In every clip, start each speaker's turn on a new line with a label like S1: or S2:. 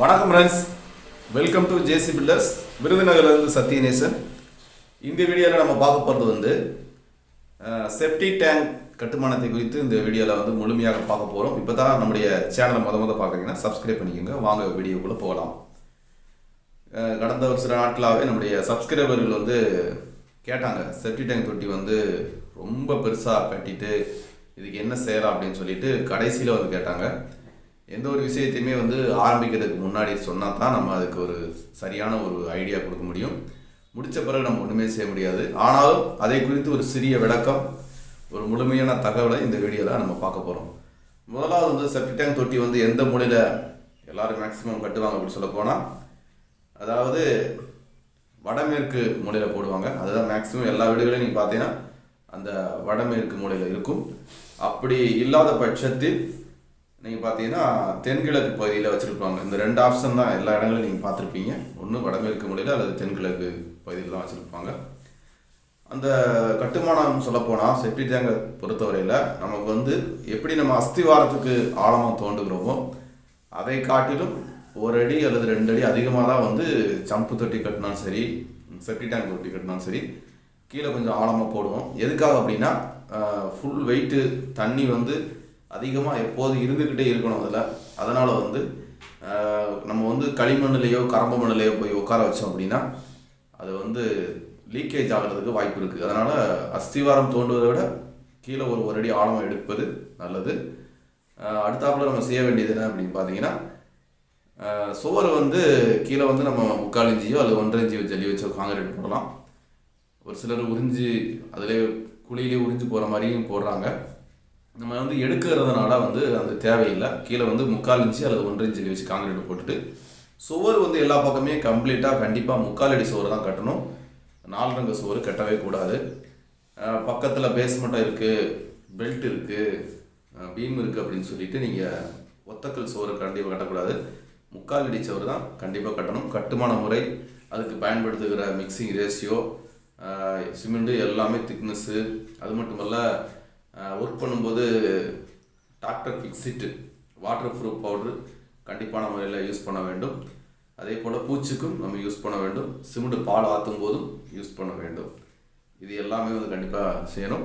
S1: வணக்கம் friends welcome to JC builders விருதுநகர்லேருந்து Sathyanesan. இந்த வீடியோவில் நம்ம பார்க்க போகிறது வந்து செப்டி டேங்க் கட்டுமானத்தை குறித்து இந்த வீடியோவில் வந்து முழுமையாக பார்க்க போகிறோம் இப்போ தான் நம்முடைய சேனலை முத முத பார்க்குறீங்கன்னா சப்ஸ்கிரைப் பண்ணிக்கோங்க. வாங்க வீடியோக்குள்ளே போகலாம். கடந்த ஒரு சில நாட்களாகவே நம்முடைய சப்ஸ்கிரைபர்கள் வந்து கேட்டாங்க செப்டி டேங்க் தொட்டி வந்து ரொம்ப பெருசாக கட்டிட்டு இதுக்கு என்ன செய்யலாம் அப்படின்னு சொல்லிட்டு கடைசியில் வந்து கேட்டாங்க. எந்த ஒரு விஷயத்தையுமே வந்து ஆரம்பிக்கிறதுக்கு முன்னாடி சொன்னால் தான் நம்ம அதுக்கு ஒரு சரியான ஒரு ஐடியா கொடுக்க முடியும். முடித்த பிறகு நம்ம ஒன்றுமே செய்ய முடியாது. ஆனாலும் அதை குறித்து ஒரு சிறிய விளக்கம் ஒரு முழுமையான தகவலை இந்த வீடியோவில் நம்ம பார்க்க போகிறோம் முதலாவது வந்து செப்டி டேங்க் தொட்டி வந்து எந்த மூலையில் எல்லோரும் மேக்ஸிமம் கட்டுவாங்க அப்படின்னு சொல்ல போனால் அதாவது வடமேற்கு மூலையில் போடுவாங்க. அதுதான் மேக்ஸிமம் எல்லா வீடுகளையும் நீங்கள் பார்த்தீங்கன்னா அந்த வடமேற்கு மூலையில் இருக்கும். அப்படி இல்லாத பட்சத்தில் நீங்கள் பார்த்தீங்கன்னா தென்கிழக்கு பகுதியில் வச்சுருப்பாங்க. இந்த ரெண்டு ஆப்ஷன் தான் எல்லா இடங்களையும் நீங்கள் பார்த்துருப்பீங்க. ஒன்று வடமேற்கு மொழியில் அல்லது தென்கிழக்கு பகுதியில் தான் வச்சுருப்பாங்க. அந்த கட்டுமானம் சொல்லப்போனால் செப்டி டேங்கை பொறுத்தவரையில் நமக்கு வந்து எப்படி நம்ம அஸ்திவாரத்துக்கு ஆழமாக தோண்டுகிறோமோ அதை காட்டிலும் ஒரு அடி அல்லது ரெண்டு அடி அதிகமாக தான் வந்து சம்பு தொட்டி கட்டினாலும் சரி செப்டி டேங்க் தொட்டி கட்டினாலும் சரி கீழே கொஞ்சம் ஆழமாக போடுவோம். எதுக்காக அப்படின்னா ஃபுல் வெயிட்டு தண்ணி வந்து அதிகமாக எப்போது இருந்துக்கிட்டே இருக்கணும் அதில். அதனால் வந்து நம்ம வந்து களிமண்ணிலேயோ கரம்பு மண்ணிலேயோ போய் உட்கார வச்சோம் அப்படின்னா அது வந்து லீக்கேஜ் ஆகிறதுக்கு வாய்ப்பு இருக்குது அதனால் அஸ்திவாரம் தோண்டுவதை விட கீழே ஒரு ஒரு அடி ஆழமாக எடுப்பது நல்லது. ஆஹ், அடுத்தாப்புல நம்ம செய்ய வேண்டியது என்ன அப்படின்னு பார்த்தீங்கன்னா சுவர் வந்து கீழே வந்து நம்ம முக்கால் இஞ்சியோ அல்லது ஒன்றரை இஞ்சியோ ஜல்லி வச்சோ காங்கிரீட் போடலாம். ஒரு சிலர் உறிஞ்சி அதிலே குழியிலே உறிஞ்சி போகிற மாதிரியும் போடுறாங்க. நம்ம வந்து எடுக்கிறதுனால வந்து அந்த தேவையில்லை. கீழே வந்து முக்கால் இன்ச்சு அல்லது ஒன்றரை இன்ச்சு வச்சு காங்கிரீட் போட்டுட்டு சுவர் வந்து எல்லா பக்கமே கம்ப்ளீட்டாக கண்டிப்பாக முக்கால் அடி சுவர் தான் கட்டணும். நாலு ரங்க சுவர் கட்டவே கூடாது. பக்கத்தில் பேஸ்மெண்ட்டாக இருக்குது பெல்ட் இருக்குது பீம் இருக்குது அப்படின்னு சொல்லிட்டு நீங்கள் ஒத்தக்கல் சுவர் கண்டிப்பாக கட்டக்கூடாது. முக்கால் அடி சுவர் தான் கண்டிப்பாக கட்டணும். கட்டுமான முறை அதுக்கு பயன்படுத்துகிற மிக்சிங் ரேஷியோ சிமெண்ட்டு எல்லாமே திக்னஸ்ஸு அது மட்டுமல்ல ஒர்க் பண்ணும்போது doctor fixit water proof powder கண்டிப்பான முறையில் யூஸ் பண்ண வேண்டும். அதே போல் பூச்சிக்கும் நம்ம யூஸ் பண்ண வேண்டும். சிமெண்ட் பால் ஆற்றும் போதும் யூஸ் பண்ண வேண்டும். இது எல்லாமே வந்து கண்டிப்பாக செய்யணும்.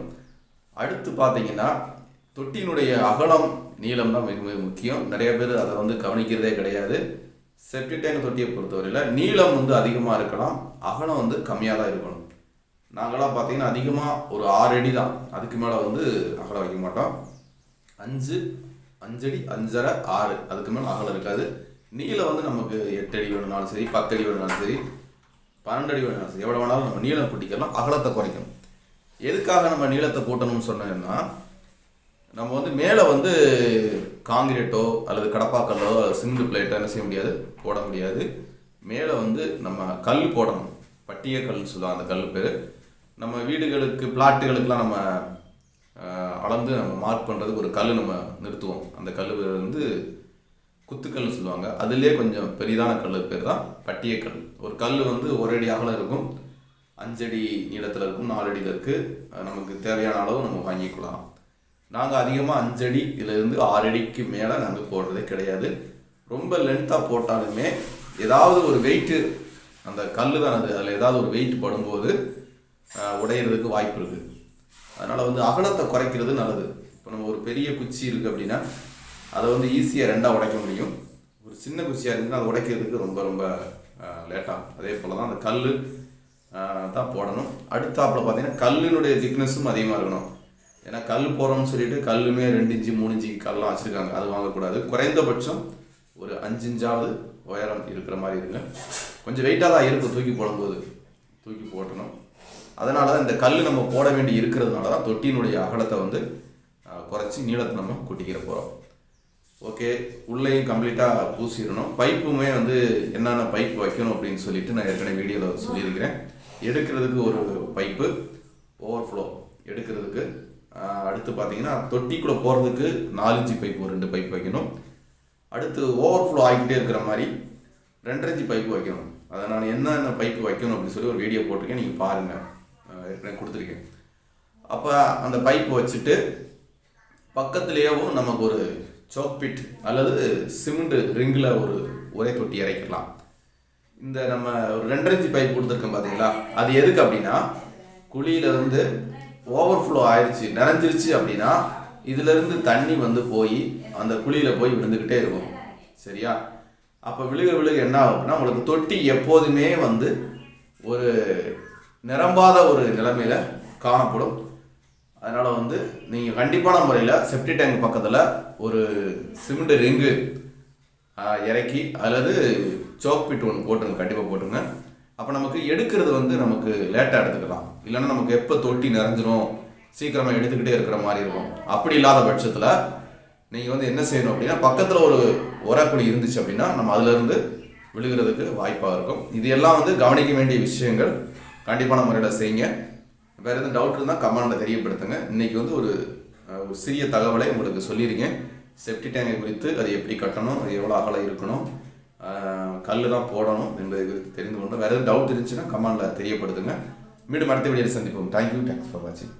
S1: அடுத்து பார்த்தீங்கன்னா தொட்டியினுடைய அகலம் நீளம் தான் மிக மிக முக்கியம். நிறைய பேர் அதை வந்து கவனிக்கிறதே கிடையாது. செப்டி டேங்க் தொட்டியை பொறுத்தவரையில் நீளம் வந்து அதிகமாக இருக்கலாம். அகலம் வந்து கம்மியாக தான் இருக்கணும். நாங்களாம் பார்த்தீங்கன்னா அதிகமாக ஒரு ஆறு அடி தான் அதுக்கு மேலே வந்து அகலம் வைக்க மாட்டோம். அஞ்சு அஞ்சடி அஞ்சரை ஆறு. அதுக்கு மேலே அகலம் இருக்காது. நீளம் வந்து நமக்கு எட்டு அடி வேணுனாலும் சரி பத்து அடி வேணுனாலும் சரி பன்னெண்டு அடி வேணுனாலும் சரி எவ்வளோ வேணாலும் நம்ம நீளம் கூட்டிக்கலாம் அகலத்தை குறைக்கணும். எதுக்காக நம்ம நீளத்தை கூட்டணும்னு சொன்னோம்னா நம்ம வந்து மேலே வந்து காங்கிரீட்டோ அல்லது கடப்பாக்கல்லோ சிமெண்ட் பிளேட்டோ என்ன செய்ய முடியாது? போட முடியாது. மேலே வந்து நம்ம கல் போடணும். பட்டிய கல்னு சொல்லுவாங்க அந்த கல் பேர். நம்ம வீடுகளுக்கு பிளாட்டுகளுக்கெலாம் நம்ம அளந்து நம்ம மார்க் பண்ணுறதுக்கு ஒரு கல் நம்ம நிறுத்துவோம். அந்த கல் வந்து குத்துக்கல்னு சொல்லுவாங்க. அதுலேயே கொஞ்சம் பெரிதான கல் பேர் தான் பட்டிய கல் ஒரு கல் வந்து ஒரு அடி அகலம் இருக்கும் அஞ்சடி நீளத்தில் இருக்கும் நாலு அடியில் இருக்குது நமக்கு தேவையான அளவு நம்ம வாங்கிக்கலாம் நாங்கள் அதிகமாக அஞ்சடி இதிலிருந்து ஆறு அடிக்கு மேலே நாங்கள் போடுறதே கிடையாது. ரொம்ப லென்த்தாக போட்டாலுமே ஏதாவது ஒரு வெயிட்டு அந்த கல் தான் அது. அதில் ஏதாவது ஒரு வெயிட் படும்போது உடையிறதுக்கு வாய்ப்பு இருக்குது அதனால் வந்து அகலத்தை குறைக்கிறது நல்லது. இப்போ நம்ம ஒரு பெரிய குச்சி இருக்குது அப்படின்னா அதை வந்து ஈஸியாக ரெண்டாக உடைக்க முடியும். ஒரு சின்ன குச்சியாக இருந்துச்சுன்னா அதை உடைக்கிறதுக்கு ரொம்ப ரொம்ப லேட்டாகும் அதே போல் தான் அந்த கல் தான் போடணும். அடுத்தாப்பில் பார்த்தீங்கன்னா கல்லினுடைய திக்னஸும் அதிகமாக இருக்கணும். ஏன்னா கல் போடுறோம்னு சொல்லிட்டு கல்லுமே ரெண்டு இன்ச்சு மூணு இன்ச்சு கல்லாம் வச்சுருக்காங்க. அது வாங்கக்கூடாது. குறைந்தபட்சம் ஒரு அஞ்சு இன்ச்சாவது உயரம் இருக்கிற மாதிரி இருங்க. கொஞ்சம் வெயிட்டாக தான் இருக்கும் தூக்கி போடும்போது. தூக்கி போட்டணும். அதனால தான் இந்த கல் நம்ம போட வேண்டி இருக்கிறதுனால தான் தொட்டியினுடைய அகலத்தை வந்து குறைச்சி நீளத்தை நம்ம கூட்டிக்கிற போகிறோம் ஓகே உள்ளேயும் கம்ப்ளீட்டாக பூசிடணும். பைப்புமே வந்து என்னென்ன பைப் வைக்கணும் அப்படின்னு சொல்லிட்டு நான் ஏற்கனவே வீடியோவில் சொல்லியிருக்கிறேன். எடுக்கிறதுக்கு ஒரு பைப்பு ஓவர்ஃப்ளோ எடுக்கிறதுக்கு. அடுத்து பார்த்தீங்கன்னா தொட்டிக்குள்ளே போகிறதுக்கு நாலஞ்சு பைப் ஒரு ரெண்டு பைப் வைக்கணும். அடுத்து ஓவர்ஃப்ளோ ஆகிக்கிட்டே இருக்கிற மாதிரி ரெண்டரைஞ்சி பைப்பு வைக்கணும். அதை நான் என்னென்ன பைப்பு வைக்கணும் அப்படின்னு சொல்லி ஒரு வீடியோ போட்டிருக்கேன். நீங்கள் பாருங்கள் ஏற்கனவே கொடுத்துருக்கேன். அப்போ அந்த பைப்பை வச்சுட்டு பக்கத்துலேயேவும் நமக்கு ஒரு சோக்பிட் அல்லது சிமெண்ட் ரிங்கில் ஒரு உரை தொட்டி இறக்கிடலாம் இந்த நம்ம ஒரு ரெண்டரைஞ்சி பைப் கொடுத்துருக்கோம் பார்த்தீங்களா அது எதுக்கு அப்படின்னா குழியில வந்து ஓவர்ஃப்ளோ ஆயிடுச்சு நிறைஞ்சிருச்சு அப்படின்னா இதுலேருந்து தண்ணி வந்து போய் அந்த குழியில் போய் விழுந்துக்கிட்டே இருக்கும். சரியா? அப்போ விழுக விழுக என்ன ஆகும் அப்படின்னா உங்களுக்கு தொட்டி எப்போதுமே வந்து ஒரு நிரம்பாத ஒரு நிலைமையில் காணப்படும். அதனால் வந்து நீங்கள் கண்டிப்பான முறையில் செப்டி டேங்க் பக்கத்தில் ஒரு சிமெண்ட் ரிங்கு இறக்கி அல்லது சோக் பிட் ஒன்று போட்டுருங்க கண்டிப்பாக போட்டுருங்க. அப்போ நமக்கு எடுக்கிறது வந்து நமக்கு லேட்டாக எடுத்துக்கலாம். இல்லைன்னா நமக்கு எப்போ தொட்டி நிறைஞ்சிரும் சீக்கிரமாக எடுத்துக்கிட்டே இருக்கிற மாதிரி இருக்கும். அப்படி இல்லாத பட்சத்தில் நீங்கள் வந்து என்ன செய்யணும் அப்படின்னா பக்கத்தில் ஒரு உரக்குழி இருந்துச்சு அப்படின்னா நம்ம அதுலேருந்து விழுகிறதுக்கு வாய்ப்பாக இருக்கும். இது எல்லாம் வந்து கவனிக்க வேண்டிய விஷயங்கள். கண்டிப்பான முறையில் செய்யுங்க. வேறு எதுவும் டவுட் இருந்தால் கமெண்டில் தெரியப்படுத்துங்க. இன்றைக்கி வந்து ஒரு ஒரு சிறிய தகவலை உங்களுக்கு சொல்லியிருக்கேன் செப்டி டேங்கை குறித்து அது எப்படி கட்டணும் அது எவ்வளோ அகலம் இருக்கணும் கல் தான் போடணும் என்பதை குறித்து தெரிந்து கொண்டு வேறு எதுவும் டவுட் இருந்துச்சுன்னா கமெண்டில் தெரியப்படுத்துங்க. மீண்டும் அடுத்த வீடியோவில் சந்திப்போம். தேங்க்யூ தேங்க்ஸ் ஃபார் வாட்சிங்